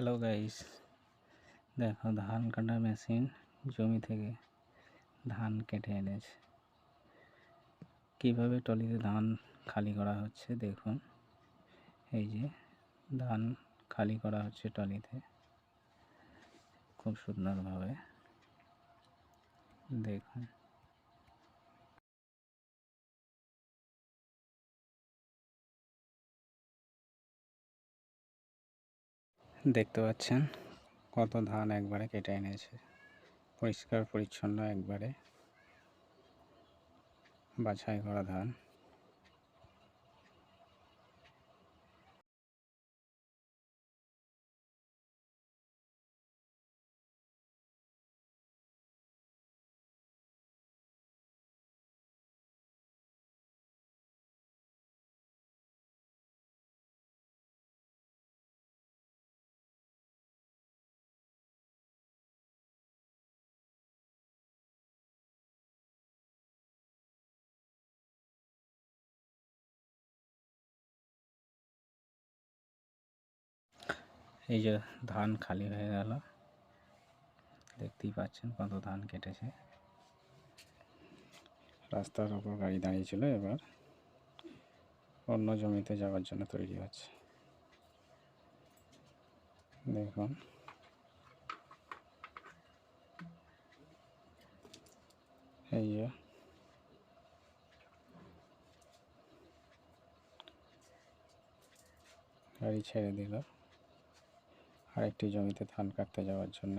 Hello guys দেখো, ধান কাটা মেশিন জমি থেকে ধান কেটে এনেছে। কীভাবে টলিতে ধান খালি করা হচ্ছে দেখুন। এই যে ধান খালি করা হচ্ছে টলিতে খুব সুন্দরভাবে। দেখুন। দেখতে পাচ্ছেন কত ধান একবারে কেটে এনেছে। পরিষ্কার পরিচ্ছন্ন একবারে বাছাই করা ধান। এই যে ধান খালি হয়ে গেল। দেখতেই পাচ্ছেন কত ধান কেটেছে। রাস্তার ওপর গাড়ি দাঁড়িয়েছিল এবার। অন্য জমিতে যাওয়ার জন্য তৈরি হচ্ছে। দেখুন। এই যে। গাড়ি ছেড়ে দিল। আরেকটি জমিতে ধান কাটতে যাওয়ার জন্য।